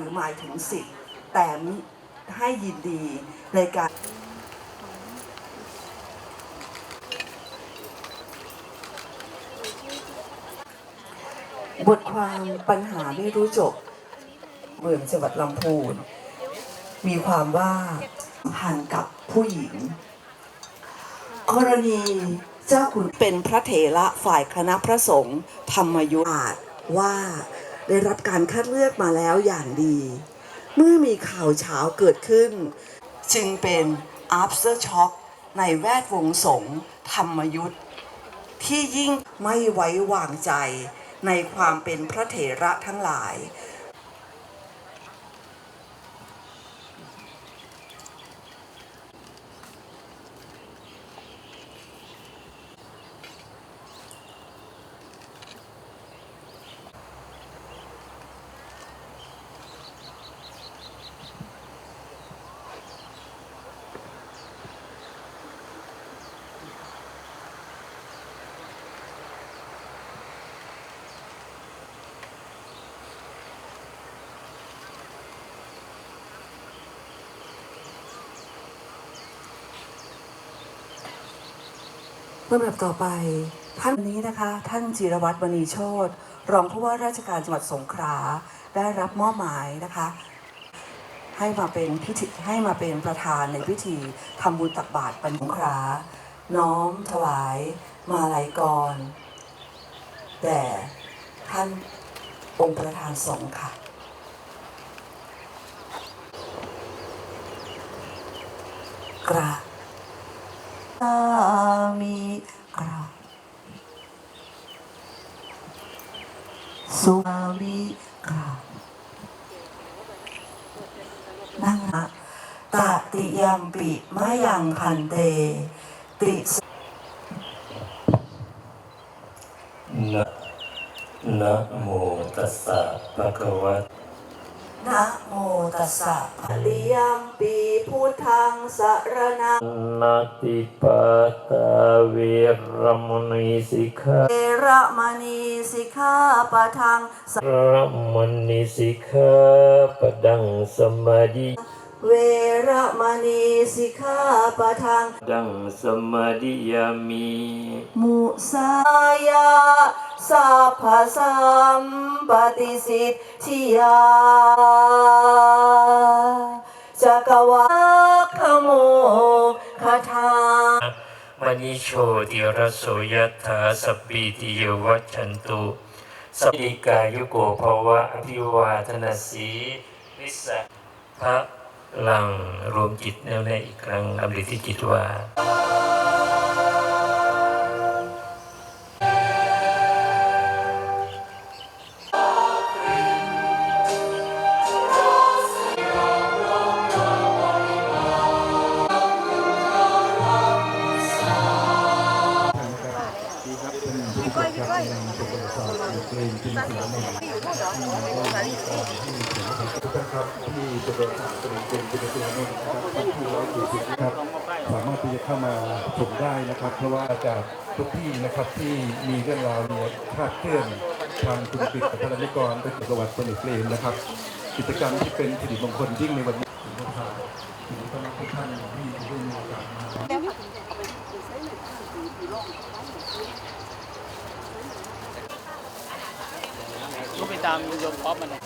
รือหมายถึงสิทธิ์ แต่ให้ยินดีในการบทความปัญหาไม่รู้จบเมืองจังหวัดลำพูน มีความว่าสัมพันกับผู้หญิง กรณีเจ้าคุณเป็นพระเถระฝ่ายคณะพระสงฆ์ธรรมยุทธ์อาจว่า ได้รับการคัดเลือกมาแล้วอย่างดี เมื่อมีข่าวเช้าเกิดขึ้น จึงเป็น after shock ในแวดวงสงฆ์ธรรมยุทธ์ที่ยิ่งไม่ไว้วางใจในความเป็นพระเถระทั้งหลาย ลำดับต่อไปท่านนี้นะคะ ท่านจิรวัตรมณีโชตรองผู้ว่าราชการจังหวัดสงขลาได้รับมอบหมายนะคะ ให้มาเป็นพิธีให้มาเป็นประธานในพิธีทำบุญตักบาตรปันสงขลาน้อมถวาย มาลัยกรแด่ท่านองค์ประธานสงฆ์ค่ะกราบสามีกราบ สุมาลิกานั่งนะตติยัมปิมะยังพันเต ติสนะนะโมตัสสะภะคะวะ นะโมตัสสะภะลิยัมปีพุทธังสรณังนาติปาตาเวรมณีสิกขาเอระมณีสิกขาปะทังสระมณีสิกขาปดังสมาธิเวระมณีสิกขาปะทังดังสมาธิยามีมุสายา สัพพสัมปติสิทธิยาจักวาคโมคาทามณิโชติรโสยัตถาสปีติโยวัชันตุสัพพิกายุโกภวะอภิวาทนาสีวิสะพระลังรวมจิตแน่วแน่อีกครั้งอำลิที่จิตว่า ครับกำลังจะตรวจสอบบทเพลงที่มีเสียงหนึ่งที่มีเสียงครับที่จะเป็นเป็นเป็นเป็นเสียงหนึ่งนะครับที่ร้อยสี่สิบครับสามารถที่จะเข้ามาชมได้นะครับ เพราะว่าจากทุกที่นะครับที่มีเรื่องราวเนี่ยคลาดเคลื่อนทางคุณปิดกับพลนิกรเป็นประวัติเป็นเพลงนะครับ กิจกรรมที่เป็นสิริมงคลยิ่งในวันนี้ถือว่าผ่านถือว่าต้องทุกท่านที่ได้มีโอกาสมา ก็ไป ตามโยมป๊อปมันนะ